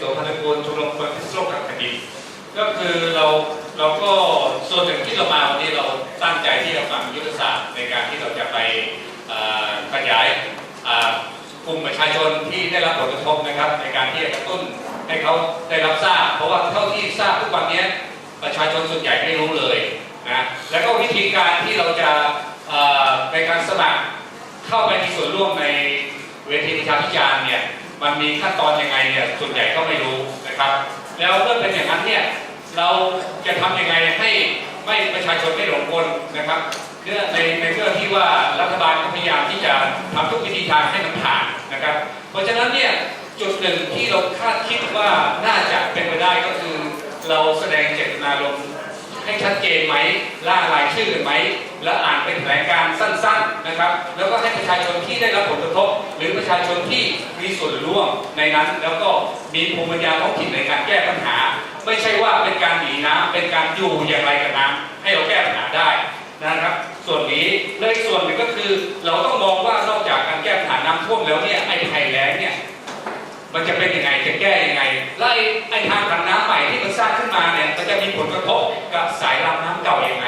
โสพนกูลชมรมคนพิษโลกทางแผ่นดินก็คือเราเราก็ส่วนหนึ่งที่เรามาวันนี้เราตั้งใจที่จะฟังยุทธศาสตร์ในการที่เราจะไปขยายกลุ่มประชาชนที่ได้รับผลกระทบนะครับ ในการที่จะกระตุ้นให้เขาได้รับทราบ เพราะว่าเท่าที่ทราบทุกวันนี้ประชาชนส่วนใหญ่ไม่รู้เลยนะแล้วก็วิธีการที่เราจะในการสมัครเข้าไปมีส่วนร่วมในเวทีวิชาพิจารณ์เนี่ย มันมีขั้นตอนยังไงเนี่ยส่วนใหญ่ก็ไม่รู้นะครับ แล้วเมื่อเป็นอย่างนั้นเนี่ยเราจะทำยังไงให้ไม่ประชาชนไม่หลงกลนะครับเพื่อในในเรื่องที่ว่ารัฐบาลพยายามที่จะทำทุกวิธีทางให้มันผ่านนะครับ เพราะฉะนั้นเนี่ยจุดหนึ่งที่เราคาดคิดว่าน่าจะเป็นไปได้ก็คือ เราแสดงเจตนารมณ์ ให้ชัดเจนไหมล่ารายชื่อไหม และอ่านเป็นแถลงการสั้นๆนะครับ แล้วก็ให้ประชาชนที่ได้รับผลกระทบ หรือประชาชนที่มีส่วนร่วมในนั้น แล้วก็มีภูมิปัญญาท้องถิ่นในการแก้ปัญหา ไม่ใช่ว่าเป็นการหนีน้ำเป็นการอยู่อย่างไรกับน้ำให้เราแก้ปัญหาได้นะครับ ส่วนนี้และอีกส่วนหนึ่งก็คือเราต้องมองว่านอกจากการแก้ปัญหาน้ำท่วมแล้วเนี่ยไอ้ภัยแล้งเนี่ยมันจะเป็นยังไงจะแก้ยังไงและไอ้ไอ้ทางนน้ำ ที่สร้างขึ้นมาเนี่ยมันจะมีผลกระทบกับสายลำน้ำเก่าอยังไง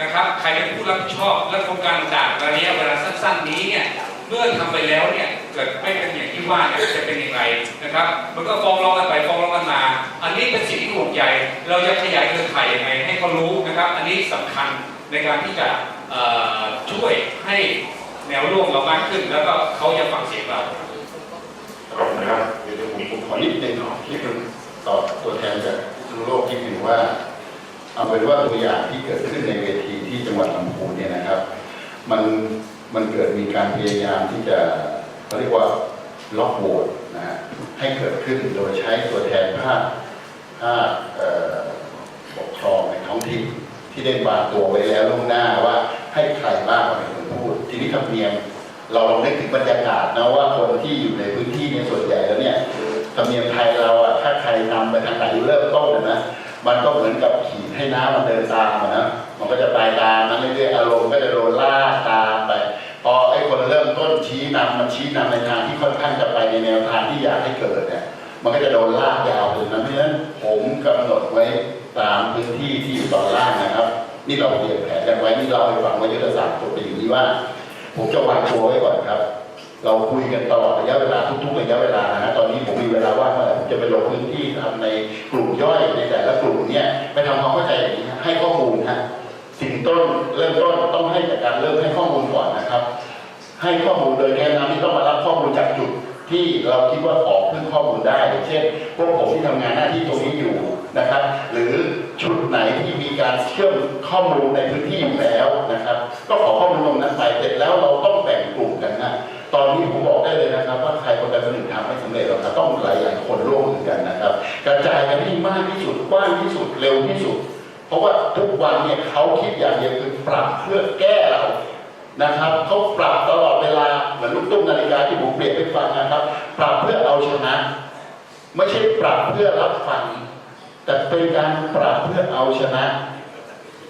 นะครับใครเป็นผู้รับผิดชอบและโครงการต่างระยะเวลาสั้น ๆ นี้เนี่ยเมื่อทำไปแล้วเนี่ยเกิดไม่เป็นอย่างที่ว่าเนี่ยจะเป็นอยังไงนะครับมันก็ฟ้องร้องกันไปฟ้องร้องกันมา อันนี้เป็นสิ่งที่ห่วงใยเราจะขยายเครือข่ายยังไงให้เขารู้นะครับ อันนี้สำคัญในการที่จะช่วยให้แนวร่วมเรามากขึ้น แล้วก็เขาจะฟังเสียงเราขอบคุณนะครับเดี๋ยวผมขอนิดนึงนิดนึงตอตัวแทนจาก โลกนิดนึงว่า เอาเป็นว่าตัวอย่างที่เกิดขึ้นในเวทีที่จังหวัดลำพูนเนี่ยนะครับ มันมันเกิดมีการพยายามที่จะเขาเรียกว่าล็อกโหวตนะฮะให้เกิดขึ้นโดยใช้ตัวแทนภาคภาคปกครองในท้องถิ่นที่ได้วางตัวไว้แล้วล่วงหน้าว่าให้ใครบ้างเป็นคนพูด ทีนี้ธรรมเนียมเราลองนึกถึงบรรยากาศนะว่าคนที่อยู่ในพื้นที่เนี่ยส่วนใหญ่แล้วเนี่ยธรรมเนียมไท ยเราอะถ้าใครนำไปทางไหนเริ่มต้นนะนะมันก็เหมือนกับขีดให้น้ำมันเดินตามนะ มันก็จะไปตามนั้นเรื่อยๆอารมณ์ก็จะโดนลากตามไป พอไอ้คนเริ่มต้นชี้นำมันชี้นำในทางที่ค่อนข้างจะไปในแนวทางที่อยากให้เกิดเนี่ย มันก็จะโดนลากยาวถึงนั้นเพราะฉะนั้นผมกำหนดไว้ตามพื้นที่ที่อยู่ตอนล่างนะครับ นี่เราเตรียมแผนกันไว้นี่เราให้ฟังว่ายุทธศาสตร์ผมเป็นอย่างนี้ว่า ผมจะวางตัวไว้ก่อนครับ เราคุยกันตลอดระยะเวลาทุกๆระยะเวลานะฮะตอนนี้ผมมีเวลาว่างเมื่อไหร่ผมจะไปลงพื้นที่ทำในกลุ่มย่อยในแต่ละกลุ่มเนี่ยไปทำความเข้าใจอย่างนี้ให้ข้อมูลฮะสิ่งต้นเริ่มต้นต้องให้จากการเริ่มให้ข้อมูลก่อนนะครับ ให้ข้อมูลโดยแกนนำที่ต้องมารับข้อมูลจากจุดที่เราคิดว่าขอพึ่งข้อมูลได้ เช่น พวกผมที่ทำงานหน้าที่ตรงนี้อยู่นะครับ หรือชุดไหนที่มีการเชื่อมข้อมูลในพื้นที่อยู่แล้วนะครับ ก็ขอข้อมูลตรงนั้นไปเสร็จแล้วเราต้องแบ่งกลุ่มกันนะ ตอนนี้ผมบอกได้เลยนะครับ ว่าใครคนใดคนหนึ่งทำไม่สำเร็จเราจะต้องหลายๆคนร่วมมือกันนะครับ กระจายกันให้มากที่สุดกว้างที่สุดเร็วที่สุด เพราะว่าทุกวันเนี่ยเขาคิดอย่างเดียวคือปรับเพื่อแก้เรานะครับเขาปรับตลอดเวลาเหมือนลูกตุ้มนาฬิกาที่ผมเปลี่ยนไปฟังนะครับ ปรับเพื่อเอาชนะ ไม่ใช่ปรับเพื่อรับฟัง แต่เป็นการปรับเพื่อเอาชนะ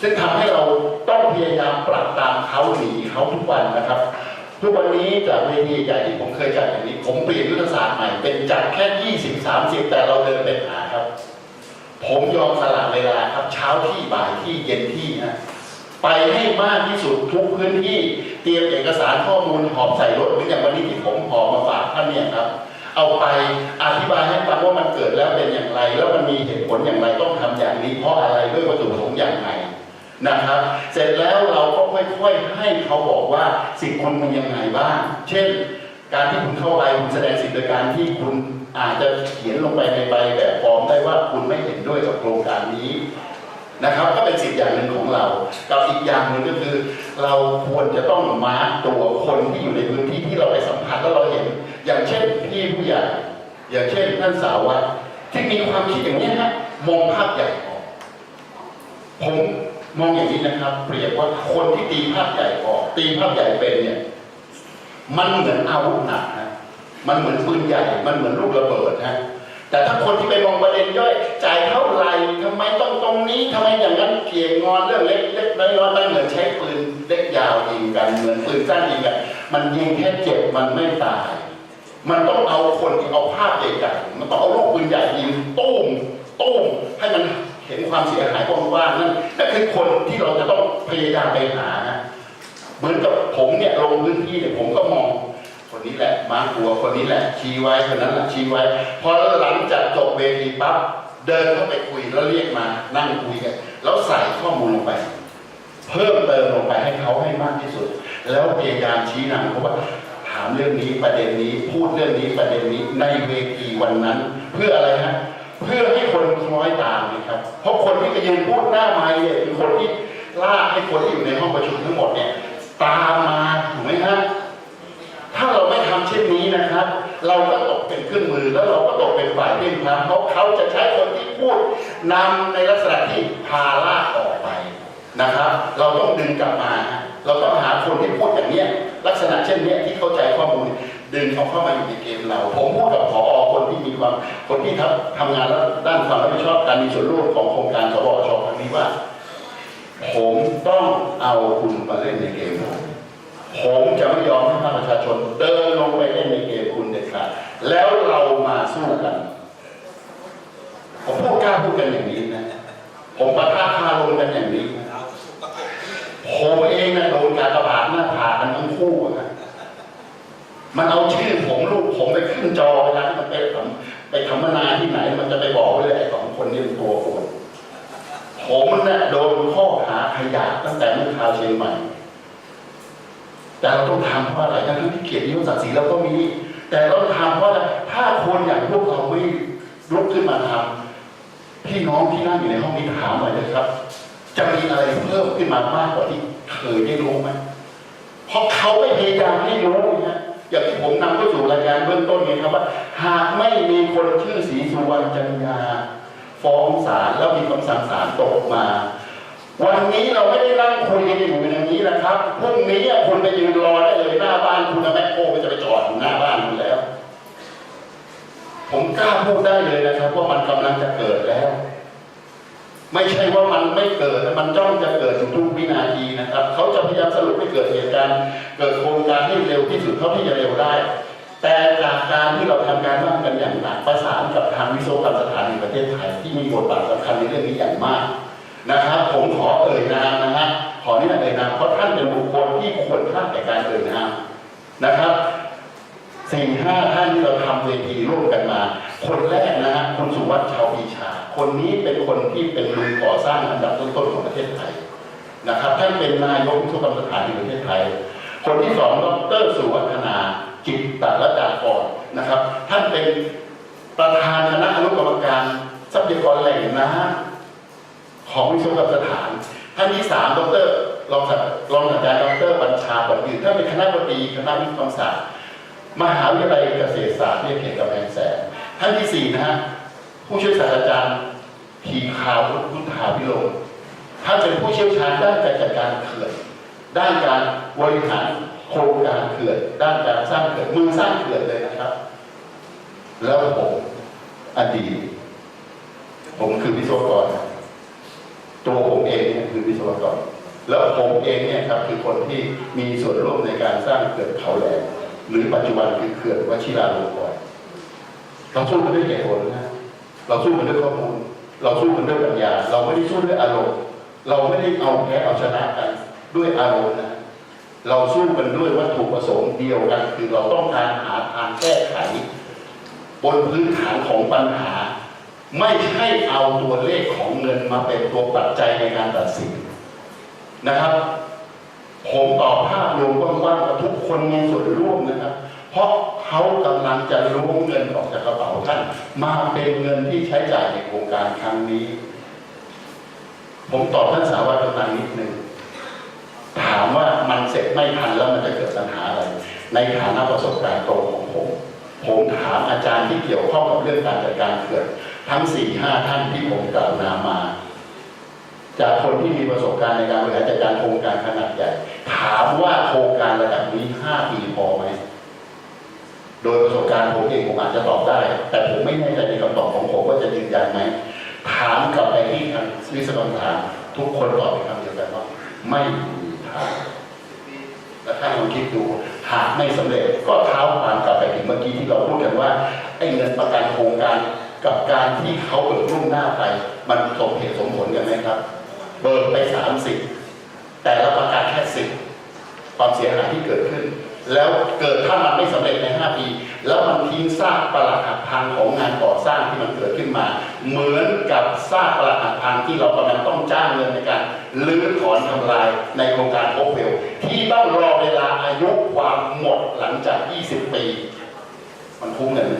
ซึ่งทำให้เราต้องพยายามปรับตามเขาหนีเขาทุกวันนะครับ ทุกวันนี้จากเวทีใหญ่ที่ผมเคยจัดอย่างนี้ ผมเปลี่ยนยุทธศาสตร์ใหม่ เป็นจัดแค่20 30แต่เราเดินเป็นหาครับ ผมยอมสละเวลาครับ เช้าที่บ่ายที่เย็นที่นะไปให้มากที่สุดทุกพื้นที่เตรียมเอกสารข้อมูลหอบใส่รถหมืออย่างวันนี้ที่ผมหอบมาฝากท่านเนี่ยครับ เอาไปอธิบายให้ฟังว่ามันเกิดแล้วเป็นอย่างไร แล้วมันมีเหตุผลอย่างไรต้องทำอย่างนี้เพราะอะไรด้วยวัตถุประสงค์อย่างไร นะครับ เสร็จแล้วเราก็ค่อยๆให้เขาบอกว่าสิ่งคนมันยังไงบ้าง เช่น การที่คุณเข้าไปคุณแสดงสิทธิโดยการที่คุณอาจจะเขียนลงไปในใบแบบฟอร์มได้ว่าคุณไม่เห็นด้วยกับโครงการนี้นะครับก็เป็นสิ่งอย่างหนึ่งของเรา กับอีกอย่างหนึ่งก็คือ เราควรจะต้องมาร์กตัวคนที่อยู่ในพื้นที่ที่เราไปสัมผัสแล้วเราเห็น อย่างเช่นพี่ผู้ใหญ่ อย่างเช่นท่านสาววัดที่มีความคิดอย่างนี้ยฮะมองภาพใหญ่ผม มองอย่างนี้นะครับ เปรียบว่าคนที่ตีภาพใหญ่ออก ตีภาพใหญ่เป็นเนี่ย มันเหมือนอาวุธหนักนะมันเหมือนปืนใหญ่ มันเหมือนลูกระเบิดนะแต่ถ้าคนที่ไปมองประเด็นย่อยจ่ายเท่าไหร่ทำไมต้องตรงนี้ทำไมอย่างนั้นเกี่ยงงอนเรื่องเล็กเล็กน้อยน้อยมันเหมือนใช้ปืนเล็กยาวยิงกันเหมือนปืนสั้นยิงกันมันยิงแค่เจ็บมันไม่ตาย มันต้องเอาคนที่เอาภาพใหญ่ๆมันต้องเอาลูกปืนใหญ่ยิงตุ้มตุ้มให้มัน เห็นความเสียหายกว้างๆนั่นนั่นคือคนที่เราจะต้องพยายามไปหานะเหมือนกับผมเนี่ยลงพื้นที่เนี่ยผมก็มอง คนนี้แหละมาหัวคนนี้แหละ ชี้ไว้คนนั้นแหละชี้ไว้ พอหลังจากจบเวทีปั๊บเดินเข้าไปคุยแล้วเรียกมานั่งคุยกันแล้วใส่ข้อมูลลงไป เพิ่มเติมลงไปให้เขาให้มากที่สุด แล้วพยายามชี้นำเขาว่าถามเรื่องนี้ประเด็นนี้พูดเรื่องนี้ประเด็นนี้ในเวทีวันนั้น เพื่ออะไรฮะ เพื่อให้คนคล้อยตามนะครับ เพราะคนที่ไปยืนพูดหน้าไม้เนี่ยคือคนที่ลากให้คนที่อยู่ในห้องประชุมทั้งหมดเนี่ยตามมาถูกไหมฮะถ้าเราไม่ทำเช่นนี้นะครับ เราก็ตกเป็นเครื่องมือแล้วเราก็ตกเป็นฝ่ายเพ่งพลาเพราะเขาจะใช้คนที่พูดนำในลักษณะที่พาลากออกไปนะครับ เราต้องดึงกลับมา เราต้องหาคนที่พูดอย่างเนี้ยลักษณะเช่นเนี้ยที่เข้าใจข้อมูล ดึงเขาเข้ามาอยู่ในเกมเรา ผมพูดกับผอ คนที่มีความคนที่ทำทำงานแล้วด้านความรับผิดชอบการมีส่วนร่วมของโครงการสวชครั้งนี้ว่า ผมต้องเอาคุณมาเล่นในเกมผมผมจะไม่ยอมให้ภาคประชาชน เดินลงไปเล่นในเกมคุณเด็ดขาดแล้วเรามาสู้กันผมพูดกล้าพูดกันอย่างนี้นะผมประท่าคาลงกันอย่างนี้ผมเองนะโดนการกระบาดหน้าผากันทั้งคู่นะมันเอาชื่อผมลูกผมไปขึ้นจอ มนาที่ไหนมันจะไปบอกไว้เลยไอ้สองคนนี้เป็นตัวโอนผมน่ะโดนข้อหาขยะตั้งแต่เมื่อคราวเชียงใหม่ แต่เราต้องทำเพราะอะไรทั้งที่เกียรติยศศักดิ์ศรีเราก็มี แต่เราทำเพราะอะไรถ้าคนอย่างพวกเราไม่ลุกขึ้นมาทำพี่น้องที่นั่งอยู่ในห้องนี้ถามหน่อยนะครับ จะมีอะไรเพิ่มขึ้นมามากกว่าที่เคยได้รู้ไหมเพราะเขาไม่พยายามให้รู้นะ อย่างที่ผมนำเข้าสู่รายการเบื้องต้นไงครับว่า หากไม่มีคนชื่อศรีสุวรรณจันยา ฟ้องศาลแล้วมีคำสั่งศาลตกมา วันนี้เราไม่ได้นั่งคุยกันอยู่อย่างนี้นะครับพรุ่งนี้คุณไปยืนรอได้เลยหน้าบ้านคุณแม่โคก็จะไปจอดอยู่หน้าบ้านคุณแล้ว ผมกล้าพูดได้เลยนะครับว่ามันกำลังจะเกิดแล้ว ไม่ใช่ว่ามันไม่เกิดมันจ้องจะเกิดทุกวินาทีนะครับเขาจะพยายามสรุปให้เกิดเหตุการณ์เกิดโครงการให้เร็วที่สุดเท่าที่จะเร็วได้ แต่จากการที่เราทำการบ้านกันอย่างหนักประสานกับทางวิศวกรรมสถานแห่งประเทศไทยที่มีบทบาทสำคัญในเรื่องนี้อย่างมากนะครับ ผมขอเอ่ยนามนะฮะขออนุญาตเอ่ยนามเพราะท่านเป็นบุคคลที่ควรค่าแก่การเอ่ยนามนะครับสี่ห้าท่านที่เราทำเวทีร่วมกันมา คนแรกนะฮะคุณสุวัสดิ์ชาวปีชา คนนี้เป็นคนที่เป็นมือก่อสร้างอันดับต้นๆของประเทศไทยนะครับท่านเป็นนายกวิศวกรรมสถานแห่งประเทศไทย คนที่สองดรสุวัฒนาจิตตระดากรนะครับ ท่านเป็นประธานคณะอนุกรรมการทรัพยากรแหล่งน้ำของวิศวกรรมสถาน ท่านที่สามดรรองศาสตรองศาสตราจารย์ดรบัญชาบัณฑิตท่านเป็นคณะบดีคณะวิศวกรรมศาสตร์มหาวิทยาลัยเกษตรศาสตร์ที่เขตกำแพงแสนท่านที่สี่นะฮะ ผู้ช่วยศาสตราจารย์พีขาวพุทธาพิโรมท่านเป็นผู้เชี่ยวชาญด้านการจัดการเขื่อนด้านการบริหารโครงการเขื่อนด้านการสร้างเขื่อนมือสร้างเขื่อนเลยนะครับ แล้วผมอดีตผมคือวิศวกร ตัวผมเองเนี่ยคือวิศวกร แล้วผมเองเนี่ยครับคือคนที่มีส่วนร่วมในการสร้างเขื่อนเขาแหลมหรือปัจจุบันคือเขื่อนวชิราลงกรณ์เราสู้กันด้วยเหตุผลนะ เราสู้กันด้วยข้อมูล เราสู้กันด้วยปัญญา เราไม่ได้สู้ด้วยอารมณ์ เราไม่ได้เอาแพ้เอาชนะกันด้วยอารมณ์นะ เราสู้กันด้วยวัตถุประสงค์เดียวกัน คือเราต้องการหาทางแก้ไข บนพื้นฐานของปัญหา ไม่ใช่เอาตัวเลขของเงินมาเป็นตัวปัจจัยในการตัดสินนะครับ ผมตอบภาพรวมกว้างๆว่าทุกคนมีส่วนร่วมนะครับ เพราะเขากำลังจะรู้เงินออกจากกระเป๋าท่าน มาเป็นเงินที่ใช้จ่ายในโครงการครั้งนี้ ผมตอบท่านสาวัตรกำลังนิดนึงถามว่ามันเสร็จไม่ทันแล้วมันจะเกิดปัญหาอะไร ในฐานะประสบการณ์ตรงของผม ผมถามอาจารย์ที่เกี่ยวข้องกับเรื่องการจัดการเขื่อนทั้งสี่ห้าท่านที่ผมกล่าวนามมา จากคนที่มีประสบการณ์ในการบริหารจัดการโครงการขนาดใหญ่ ถามว่าโครงการระดับนี้ห้าปีพอไหมโดยประสบการณ์ผมเองผมอาจจะตอบได้ แต่ผมไม่แน่ใจในคำตอบของผมว่าจะยืนยันไหมถามกลับไปที่ทางวิศวกรถามทุกคนตอบเป็นคำเดียวกันว่าไม่มีทางและถ้าลองคิดดูหากไม่สำเร็จก็เท้าความกลับไปถึงเมื่อกี้ที่เราพูดกันว่าไอ้เงินประกันโครงการกับการที่เขาเบิกรุ่งหน้าไป มันสมเหตุสมผลกันไหมครับ เบิกไปสามสิบแต่ละประกันแค่สิบความเสียหายที่เกิดขึ้น แล้วเกิดถ้ามันไม่สำเร็จใน5ปี แล้วมันทิ้งซากปรักหักพังของงานก่อสร้างที่มันเกิดขึ้นมา เหมือนกับซากปรักหักพังที่เรากำลังต้องจ้างเงินในการลื้อถอนทำลายในโครงการโอเวลที่ต้องรอเวลาอายุความหมดหลังจาก 20 ปี มันคุ้มเงินไหม